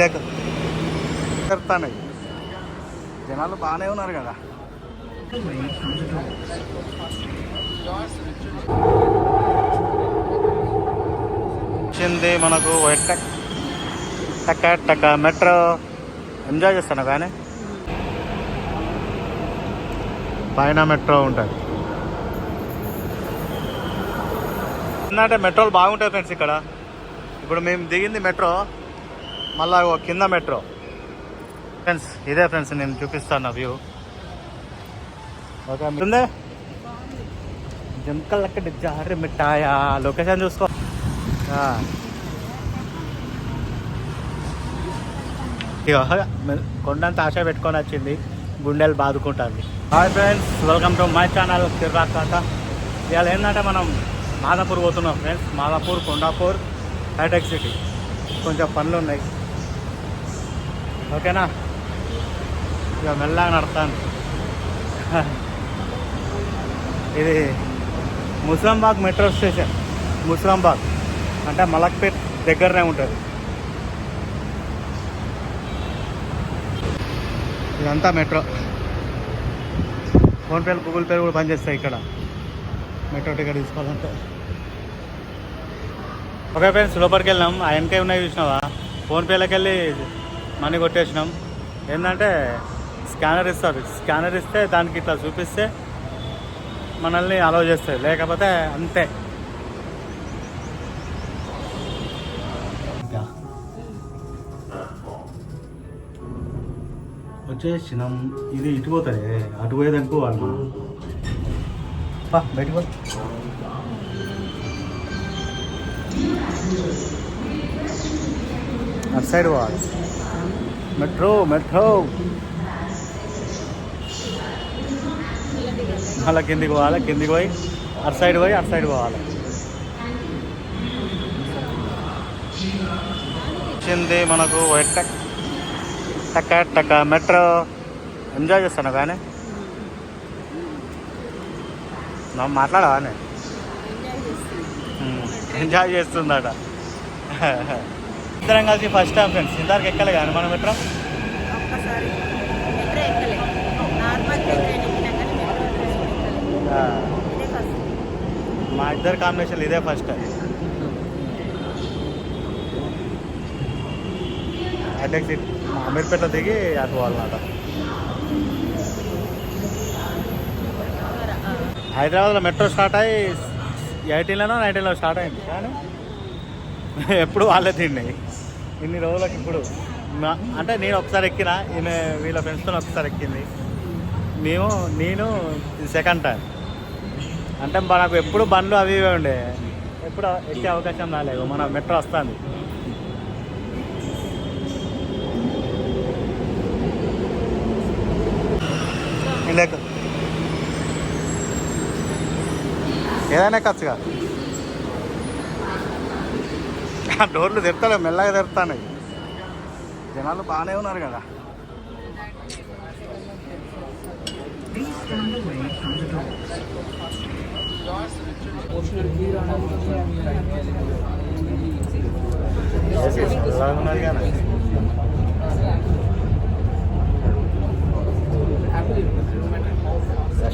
లేక పెడతాయి జనాలు బాగానే ఉన్నారు కదా. వచ్చింది మనకు వైట్ టక్. టక్క టక్క మెట్రో. ఎంజాయ్ చేస్తాను కానీ. పైన మెట్రో ఉంటుంది. ఏంటంటే మెట్రోలు బాగుంటాయి ఫ్రెండ్స్ ఇక్కడ. ఇప్పుడు మేము దిగింది మెట్రో. మళ్ళా ఓ కింద మెట్రో. ఫ్రెండ్స్ ఇదే ఫ్రెండ్స్ నేను చూపిస్తాను వ్యూ ఓకే ఉందే? జంకలక్కడి జారి మిఠాయా? లొకేషన్ చూసుకో. కొండంత ఆశ పెట్టుకొని వచ్చింది. గుండెలు బాదుకుంటుంది. Hi friends welcome to my channel కిర్రా కాక ఇవాళ ఏంటంటే మనం మాదాపూర్ పోతున్నాం friends Madhapur Kondapur hitech city కొంచెం పనులు ఉన్నాయి ఓకేనా ఇక మెల్లగా నడతాను ఇది ముస్లాంబాగ్ మెట్రో స్టేషన్ ముస్లాంబాగ్ అంటే మలక్పేట్ దగ్గరనే ఉంటుంది ఇదంతా మెట్రో ఫోన్పేలు గూగుల్ పే కూడా పనిచేస్తాయి ఇక్కడ మెట్రో టికెట్ తీసుకోవాలంటే ఓకే ఫ్రెండ్స్ లోపలికి వెళ్ళినాం ఆ వెనక ఉన్నాయి చూసినావా ఫోన్పేలోకి వెళ్ళి మనీ కొట్టేసినాం. ఏంటంటే స్కానర్ ఇస్తారు. స్కానర్ ఇస్తే దానికి ఇట్లా చూపిస్తే మనల్ని అలో చేస్తుంది లేకపోతే అంతే. వచ్చేసినాం. ఇది ఇటు పోతుంది. అటు పోయేదనుకో వాళ్ళు బయటకు అటు సైడ్ పోవాలి. Metro metro. మళ్ళీ కిందికి పోవాలి కిందికి పోయి అటు సైడ్ పోయి అటు సైడ్ పోవాలి. వచ్చింది మనకు టక్ టక్క టక్క మెట్రో. ఎంజాయ్ చేస్తాను కానీ. నా మాట్లాడవా ఎంజాయ్ చేస్తుందట. ఇద్దరం కలిసి ఫస్ట్ టైం ఫ్రెండ్స్ ఇంతవరకు ఎక్కలే కానీ మనం ఫస్ట్ మా ఇద్దరు కాంబినేషన్ ఇదే ఫస్ట్ టైం హైటెక్ సిటీ అమీర్పేట దిగి అటు పోవాలన్నమాట. హైదరాబాద్లో మెట్రో స్టార్ట్ అయ్యి ఎయిటీన్లోనో నైన్టీన్లో స్టార్ట్ అయింది. కానీ ఎప్పుడు వాళ్ళే తిన్నాయి. ఇన్ని రోజులకి ఇప్పుడు అంటే నేను ఒకసారి ఎక్కిన ఈయన వీళ్ళ ఫ్రెండ్స్తో ఒకసారి ఎక్కింది. మేము నేను సెకండ్ టైం అంటే మనకు ఎప్పుడు బండ్లు అవి ఇవే ఉండే. ఎప్పుడు ఎక్కే అవకాశం రాలేదు. మన మెట్రో వస్తుంది. ఏదైనా ఖర్చుగా డోర్లు తెరుతాడు మెల్లగా తెరుతాను జనాలు బాగానే ఉన్నారు కదా.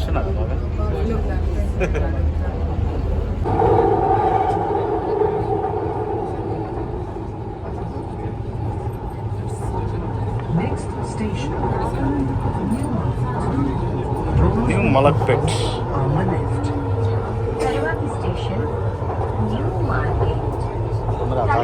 ఉన్నది బాగా.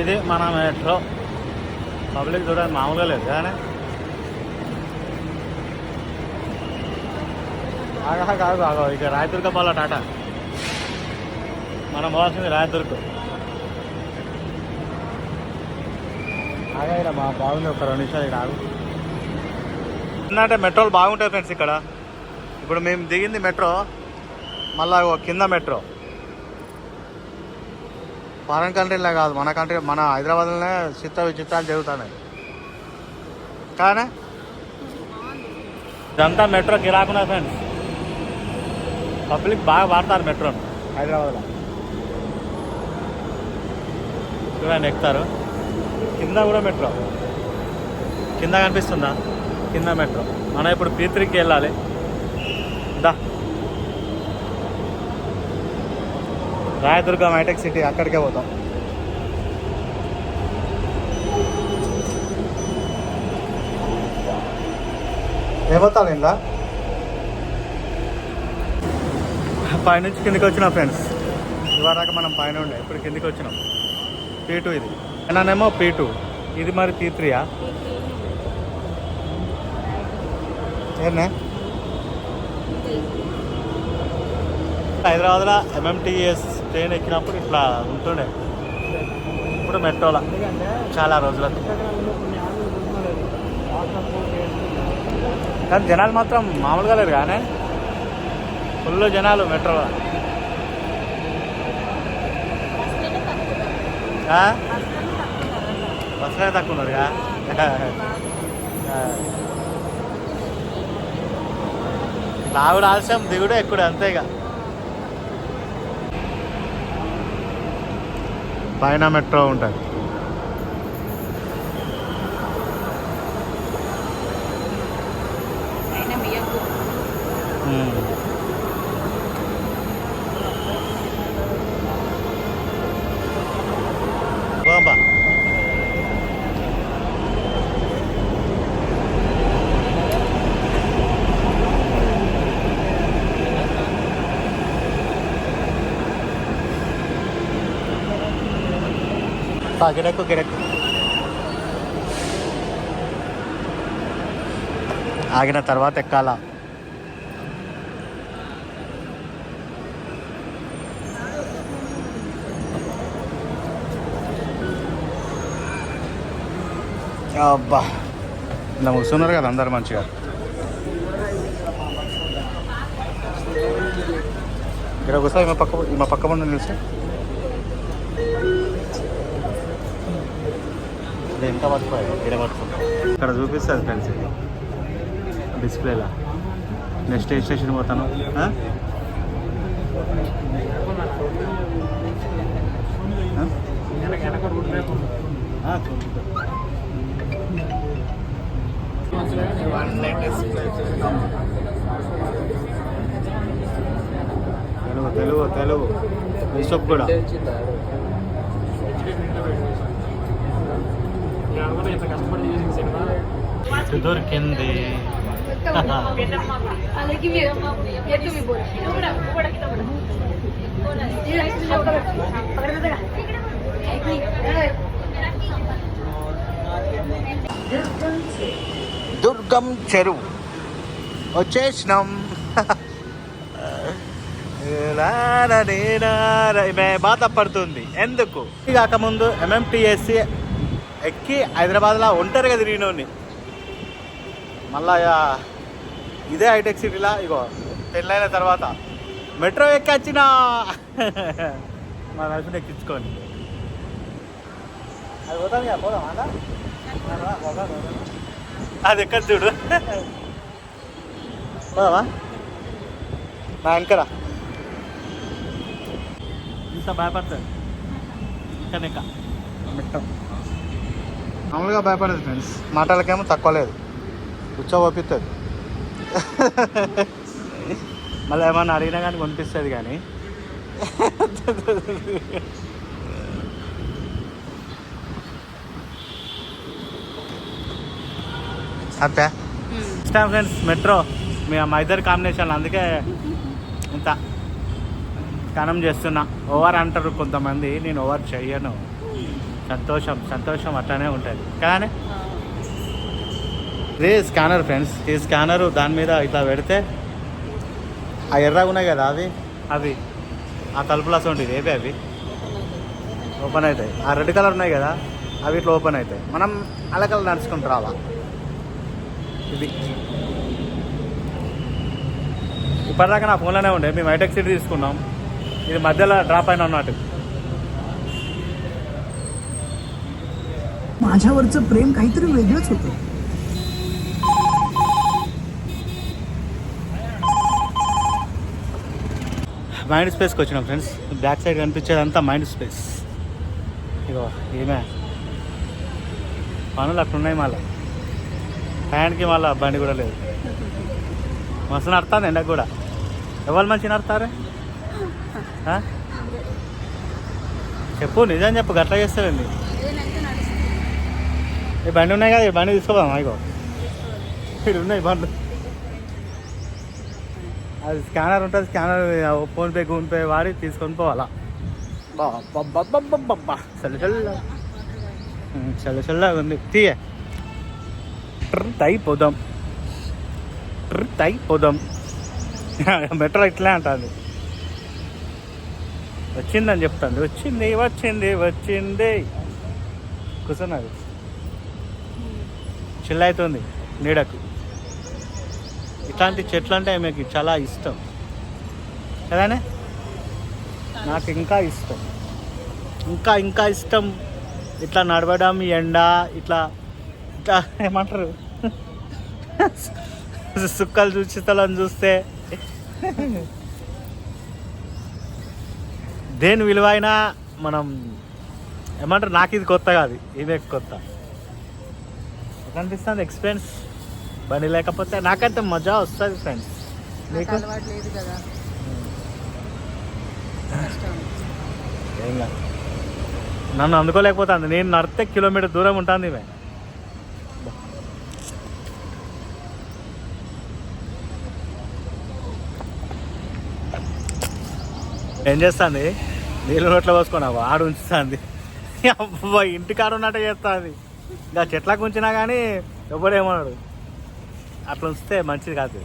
ఇది మన మెట్రో పబ్లిక్ చూడండి మామూలుగా లేదు కానీ. ఆగా కాదు ఆగా ఇక రాయదుర్గ పోలా టాటా. మనం పోవాల్సింది రాయదుర్గ. ఆగా ఇక్కడ మా బాగుంది ఒక రెండు నిమిషాలు ఇక్కడ ఆగు. ఏంటంటే మెట్రోలు బాగుంటాయి ఫ్రెండ్స్ ఇక్కడ. ఇప్పుడు మేము దిగింది మెట్రో మళ్ళా కింద మెట్రో. ఫారెన్ కంట్రీలో కాదు మన కంట్రీ మన హైదరాబాద్లోనే చిత్ర విచిత్రాలు జరుగుతున్నాయి. కానీ? ఇదంతా మెట్రో గిరాకున్నా ఫ్రెండ్స్ పబ్లిక్ బాగా వాడతారు మెట్రోని హైదరాబాద్లో. చూడండి ఎక్కుతారు. కింద కూడా మెట్రో. కింద కనిపిస్తుందా? కింద మెట్రో. మనం ఇప్పుడు పీ త్రీకి వెళ్ళాలి. రాయదుర్గం హైటెక్ సిటీ అక్కడికే పోతాం. ఏమవుతాను ఇందా? పైనుంచి కిందికి వచ్చినా ఫ్రెండ్స్. ఇవాళ మనం పైన ఉండే ఇప్పుడు కిందికి వచ్చినాం. పీ టూ ఇది. నేనేమో పీ టూ ఇది మరి పీ త్రీయా హైదరాబాద్లో ఎంఎంటీఎస్ ట్రైన్ ఎక్కినప్పుడు ఇట్లా ఉంటుండే. ఇప్పుడు మెట్రోలో. చాలా రోజులకు కానీ జనాలు మాత్రం మామూలుగా లేరు కానీ ఫుల్ జనాలు మెట్రోలో? బస్సులో తక్కువ ఉన్నారు రావుడు ఆలస్యం దిగుడు ఎక్కుడు అంతే పైన మెట్రో ఉంటుంది. గిడకు గిడకు ఆగిన తర్వాత ఎక్కాలా. అబ్బా. ఇలా కూర్చున్నారు కదా అందరు మంచిగా. ఇక్కడ కూర్చో ఈమె పక్క ఈమె పక్క పండు నిలిచి. అది ఎంత పట్టుకోవాలి ఇక్కడ పట్టుకుంటా ఇక్కడ చూపిస్తుంది ఫ్రెండ్స్ ఇది. డిస్ప్లేలా. నెక్స్ట్ ఏ స్టేషన్ పోతాను? తెలుగు తెలుగు తెలుగు. బిషప్ కూడా? ఇటు దొరికింది దుర్గం చెరువు వచ్చేసినాం. బాధపడుతుంది. ఎందుకు? ఇది కాకముందు ఎంఎంటిఎస్సి ఎక్కి హైదరాబాద్లో ఒంటరిగా తిరిగినోని మళ్ళా ఇదే హైటెక్ సిటీలా? ఇగో పెళ్ళైన తర్వాత. మెట్రో ఎక్కి వచ్చిన మా వైఫ్ని ఎక్కించుకొని. అది పోతాం కదా పోదాం అది ఎక్కడ చూడు. పోదామా? నా వెనకరా ఇంత భయపడుతుంది ఇంకా ఇంకా మెట్టం. మామూలుగా భయపడదు ఫ్రెండ్స్ మాటలకేమో తక్కువ లేదు. కూర్చోపిస్తుంది మళ్ళీ ఏమన్నా అడిగినా కానీ కొనిపిస్తుంది కానీ. హ్యాపీ ఇష్టం ఫ్రెండ్స్ మెట్రో మీ మా ఇద్దరు కాంబినేషన్ అందుకే ఇంత కనం చేస్తున్నా. ఓవర్ అంటారు కొంతమంది నేను ఓవర్ చెయ్యను సంతోషం సంతోషం అట్లానే ఉంటుంది. కానీ ఇది స్కానర్ ఫ్రెండ్స్. ఈ స్కానర్ దాని మీద ఇట్లా పెడితే ఆ ఎర్రగా ఉన్నాయి కదా అవి? అవి. ఆ తలుపులు ఉంటుంది ఏవి అవి? ఓపెన్ అవుతాయి. ఆ రెడ్ కలర్ ఉన్నాయి కదా అవి ఇట్లా ఓపెన్ అవుతాయి. మనం అలకలు నడుచుకుంటూ రావా? ఇది. ఇప్పటిదాకా నా ఫోన్లోనే ఉండే. మేము హైటెక్ సిటీ తీసుకున్నాం. ఇది మధ్యలో డ్రాప్ అయిన అన్నట్టు. माझ्यावरचं प्रेम काहीतरी वेगळंच होतं మైండ్ స్పేస్కి వచ్చినాం ఫ్రెండ్స్ బ్యాక్ సైడ్ కనిపించేదంతా మైండ్ స్పేస్ ఇగో ఏమే పనులు అట్లున్నాయి మళ్ళీ ఫ్యాన్కి మళ్ళీ బండి కూడా లేదు మస్తు నడుతుంది ఎండకు కూడా ఎవరు మంచి నడతారే ఆ? చెప్పు నిజం చెప్పు గట్లా చేస్తారండి ఇదేనైతే నడుస్తుంది ఈ బండి ఉన్నాయి కదా ఈ బండి తీసుకోపోదాం ఇగో ఇక్కడ ఉన్నాయి బండ్లు అది స్కానర్ ఉంటుంది స్కానర్ ఫోన్పే గూగుల్ పే వాడి తీసుకొని పోవాలా బాబా చల్ల చల్ల చల్ల చల్లగా ఉంది తీయ ట్రిట్ అయిపోదాం ట్రిట్ అయిపోదాం మెట్రో ఇట్లే అంటుంది వచ్చిందని చెప్తాను వచ్చింది వచ్చింది వచ్చింది కూర్చున్నది చిల్ అవుతుంది నీడకు. ఇట్లాంటి చెట్లు అంటే మీకు చాలా ఇష్టం. కదానే? నాకు ఇంకా ఇష్టం. ఇంకా ఇంకా ఇష్టం. ఇట్లా నడవడం ఎండ ఇట్లా ఇట్లా ఏమంటారు? సుక్కలు చూచితలను చూస్తే. దేని విలువైనా మనం ఏమంటారు? నాకు ఇది కొత్త కాదు ఇదే కొత్త. ఎట్లా అనిపిస్తుంది ఎక్స్పీరియన్స్ బండి లేకపోతే నాకైతే మజా వస్తుంది ఫ్రెండ్స్ లేదు కదా. ఏం కాదు నన్ను అందుకోలేకపోతుంది. నేను నడితే కిలోమీటర్ దూరం ఉంటుంది ఇవే. ఏం చేస్తుంది? నీళ్ళు నోట్లో పోసుకున్నావు? ఆడు ఉంచుతుంది అబ్బా ఇంటి కాడ ఉన్నట్టు చేస్తుంది. ఇంకా చెట్లకు ఉంచినా కానీ ఎవడేమన్నాడు అట్లా ఉంచితే మంచిది కాదు.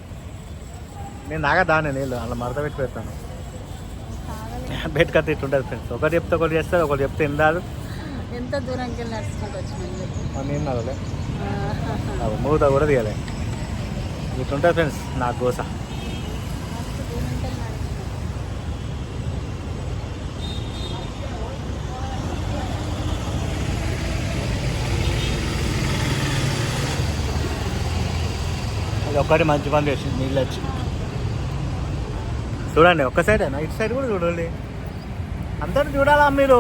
నేను దాకా దానే నీళ్ళు అలా మరత పెట్టి పెడతాను. బయట కత్తి ఇట్లుంటుంది ఫ్రెండ్స్ ఒకటి చెప్తే ఒకటి చేస్తారు ఒకటి చెప్తే ఎందాదు ఎంత దూరంకి వెళ్ళి నడుచుకుంటూ నేను నడవలే. మూత కూడా తీయలే. ఇట్లుంటుంది ఫ్రెండ్స్ నా గోస మస్తు దూరంకి వెళ్ళి నడుచుకున్నాను అది ఒక్కటి మంచి పని చేసింది నీళ్ళు వచ్చి చూడండి ఒక్క సైడేనా ఇటు సైడ్ కూడా చూడండి. అందరు చూడాలా మీరు?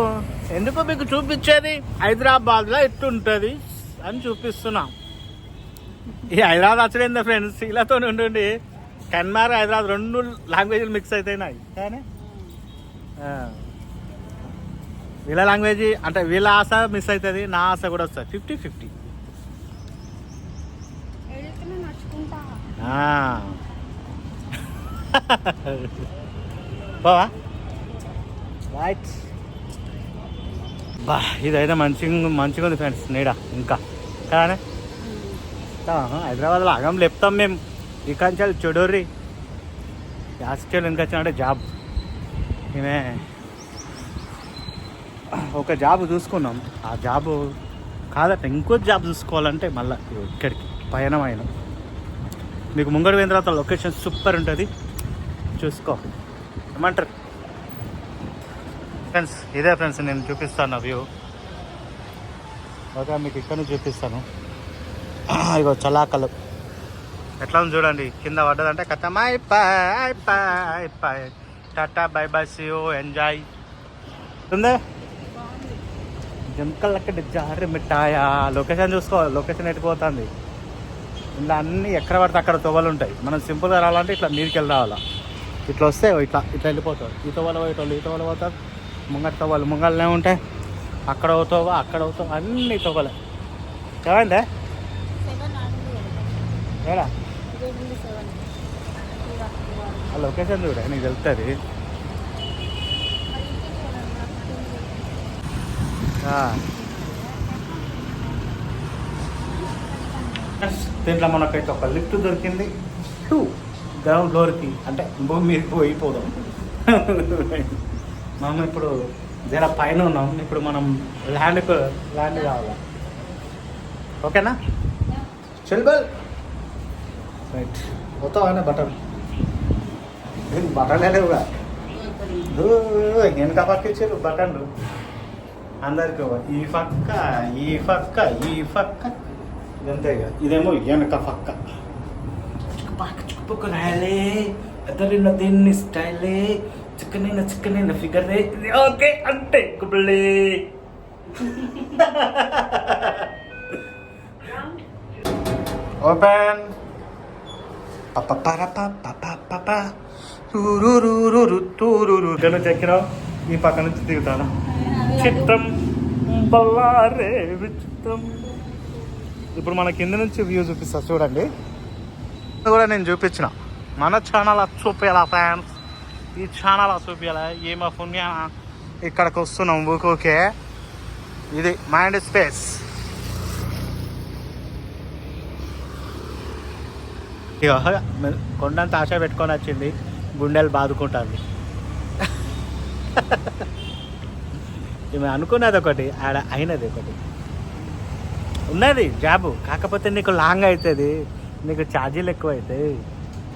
ఎందుకు మీకు చూపించేది హైదరాబాద్లో ఇట్టుంటుంది అని చూపిస్తున్నాం. ఈ హైదరాబాద్ వచ్చేది ఫ్రెండ్స్ ఇలాతో ఉండండి కన్మార్ హైదరాబాద్ రెండు లాంగ్వేజ్లు మిక్స్ అవుతాయి కానీ వీళ్ళ లాంగ్వేజ్ అంటే వీళ్ళ ఆశ మిస్ అవుతుంది నా ఆశ కూడా వస్తుంది. ఫిఫ్టీ ఫిఫ్టీ బావా? రైట్ బా ఇదైతే మంచిగా మంచిగా ఉంది ఫ్రెండ్స్ నీడ ఇంకా. కానీ హైదరాబాద్లో అగం లేపుతాం మేము. ఇకంచాలి చెడోర్రి హాస్టల్ ఎందుకు వచ్చినంటే జాబ్. మేమే ఒక జాబ్ చూసుకున్నాం. ఆ జాబ్ కాదట ఇంకో జాబ్ చూసుకోవాలంటే మళ్ళీ ఇక్కడికి పయనం అయినా మీకు ముంగడు పోయిన తర్వాత లొకేషన్ సూపర్ ఉంటుంది. చూసుకో. ఏమంటారు? ఫ్రెండ్స్ ఇదే ఫ్రెండ్స్ నేను చూపిస్తాను వ్యూ ఓకే మీకు ఇక్కడ చూపిస్తాను. ఇగో చలాకలు. ఎట్లా ఉంది చూడండి కింద పడ్డదంటే కథం అయిపోయి టాటా బై బై సియో ఎంజాయ్ ఉందే జంకలక్కడ జారి మిఠాయా? లొకేషన్ చూసుకో లొకేషన్ ఎట్టుకుపోతుంది ఇలా అన్ని ఎక్కడ పడితే అక్కడ తొవ్వలు ఉంటాయి. మనం సింపుల్గా రావాలంటే ఇట్లా మీదకి వెళ్ళి రావాలా? ఇట్లా వస్తే ఇట్లా ఇట్లా వెళ్ళిపోతారు. ఈ తొవ్వలు పోయేటోళ్ళు ఈ తొవ్వలు పోతారు. ముంగట తొవ్వలు ముంగళ్ళనే ఉంటాయి. అక్కడ అవుతావా అక్కడ అవుతావు అన్ని తొవ్వలే. ఏమైందే? ఏడా? ఆ లొకేషన్ చూడ నీకు తెలుస్తుంది దీంట్లో మనకైతే ఒక లిఫ్ట్ దొరికింది. టూ గ్రౌండ్ ఫ్లోర్కి అంటే భూమి మీదకి పోయిపోదాం. మనం ఇప్పుడు జర పైన ఉన్నాం. ఇప్పుడు మనం ల్యాండ్కు ల్యాండ్ కావాలి? ఓకేనా? చెల్బల్ రైట్ పోతావా బటన్. బటన్లే లేవుగా వెనక పక్క ఇచ్చారు బటన్లు. అందరికి ఈ పక్క ఈ పక్క ఈ పక్క. ఇదంతే ఇక ఇదేమో వెనక పక్క పక్క చుట్టుపక్క రాయాలి ఎదరిన దీన్ని స్టైలే చిక్కనైన చిక్కనైన ఫిగరే ఇది ఓకే అంటే గుబ్బలే ఓపెన్ ఇక్కడ నుంచి ఎక్కినావు ఈ పక్క నుంచి దిగుతాను చిత్రం బల్లారే విచిత్రం ఇప్పుడు మన కింద నుంచి వ్యూ చూపిస్తా చూడండి. కూడా నేను చూపించిన. మన ఛానల్ చూపించాలా ఫ్యాన్స్ ఈ ఛానల్ చూపించాలా ఏమో పుణ్య ఇక్కడికి వస్తున్నాం ఊకోకే ఇది మైండ్ స్పేస్ ఇక కొండంత ఆశ పెట్టుకొని వచ్చింది. గుండెలు బాదుకుంటుంది. ఈమె అనుకున్నది ఒకటి ఆడ అయినది ఒకటి. ఉన్నది జాబు. కాకపోతే నీకు లాంగ్ అవుతుంది నీకు ఛార్జీలు ఎక్కువ అవుతాయి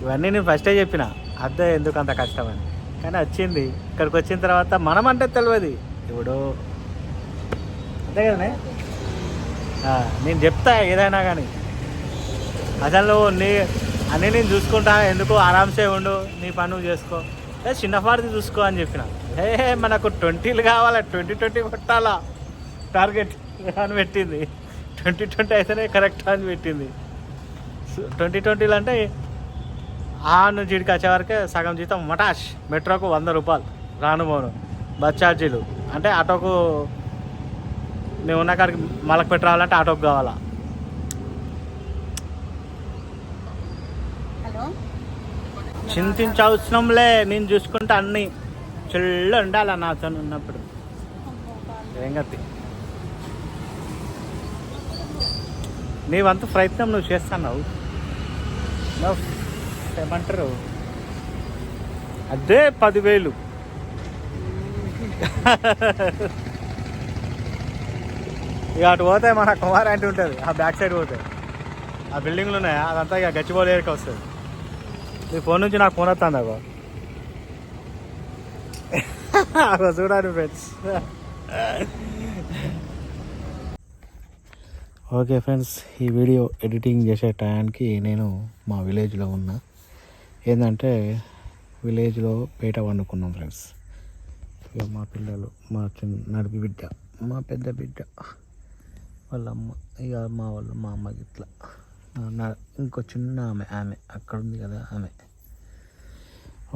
ఇవన్నీ నేను ఫస్టే చెప్పిన. అర్థం ఎందుకు అంత కష్టమని. కానీ వచ్చింది. ఇక్కడికి వచ్చిన తర్వాత మనం అంటే తెలియదు ఇప్పుడు అంతే కదనే నేను చెప్తా ఏదైనా కానీ అసలు నీ అన్నీ నేను చూసుకుంటా. ఎందుకు? ఆరామ్సే ఉండు. నీ పని నువ్వు చేసుకో. ఏ చిన్నపాటిది చూసుకో అని చెప్పిన. ఏ మనకు ట్వంటీలు కావాలా? ట్వంటీ ట్వంటీ కొట్టాలా టార్గెట్ అని పెట్టింది. ట్వంటీ ట్వంటీ అయితేనే కరెక్ట్ అని పెట్టింది. ట్వంటీ ట్వంటీలు అంటే ఆ నుంచి ఇడికి వచ్చే వరకే సగం జీతం మటాష్ మెట్రోకు వంద రూపాయలు రాను పోను బస్ ఛార్జీలు. అంటే ఆటోకు మేము ఉన్న కాడికి మలక్ పెట్టి రావాలంటే ఆటోకు కావాలా? చింతించవసరంలే నేను చూసుకుంటా అన్ని చెల్లు ఉండాలి నాతో ఉన్నప్పుడు ఏం గతి నీవంత ప్రయత్నం నువ్వు చేస్తున్నావు. ఏమంటారు? అదే పదివేలు. ఇక అటు పోతే మన కుమార్ అంటే ఉంటుంది ఆ బ్యాక్ సైడ్ పోతే. ఆ బిల్డింగ్లు ఉన్నాయి అదంతా ఇక గచ్చిబౌలి వస్తుంది. నీ ఫోన్ నుంచి నాకు ఫోన్ వస్తుంది అగో. రోజు చూడండి ఫ్రెండ్స్. ఓకే ఫ్రెండ్స్ ఈ వీడియో ఎడిటింగ్ చేసే టయానికి నేను మా విలేజ్లో ఉన్నా. ఏంటంటే విలేజ్లో పేట వండుకున్నాం ఫ్రెండ్స్. ఇక మా పిల్లలు మా చిన్న నడిపి బిడ్డ మా పెద్ద బిడ్డ వాళ్ళ అమ్మ ఇక మా వాళ్ళు మా అమ్మ ఇట్లా నా ఇంకో చిన్న ఆమె ఆమె అక్కడ ఉంది కదా ఆమె.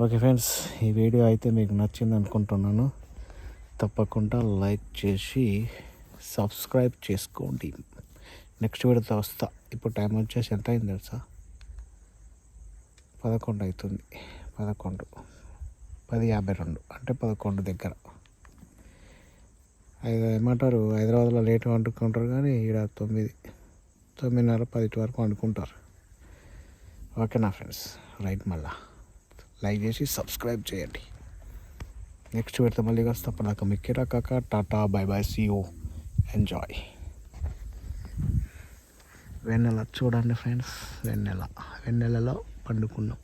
ఓకే ఫ్రెండ్స్ ఈ వీడియో అయితే మీకు నచ్చింది అనుకుంటున్నాను. తప్పకుండా లైక్ చేసి సబ్స్క్రైబ్ చేసుకోండి. నెక్స్ట్ వీడియోతో వస్తా. ఇప్పుడు టైం వచ్చేసి ఎంత అయింది తెలుసా? పదకొండు అవుతుంది పదకొండు. పది యాభై రెండు. అంటే పదకొండు దగ్గర. ఐదు ఏమంటారు? హైదరాబాద్లో లేట్ వండుకుంటారు కానీ ఇక్కడ తొమ్మిది తొమ్మిదిన్నర పది వరకు వండుకుంటారు. ఓకేనా ఫ్రెండ్స్. రైట్ మళ్ళా. లైక్ చేసి సబ్స్క్రైబ్ చేయండి. నెక్స్ట్ పెడితే మళ్ళీ వస్తా నాకు మిక్కిరా కాక tata bye bye see you. Enjoy. వెన్నెల చూడండి ఫ్రెండ్స్ వెన్నెల. వెన్నెలలో పండుకున్నాం.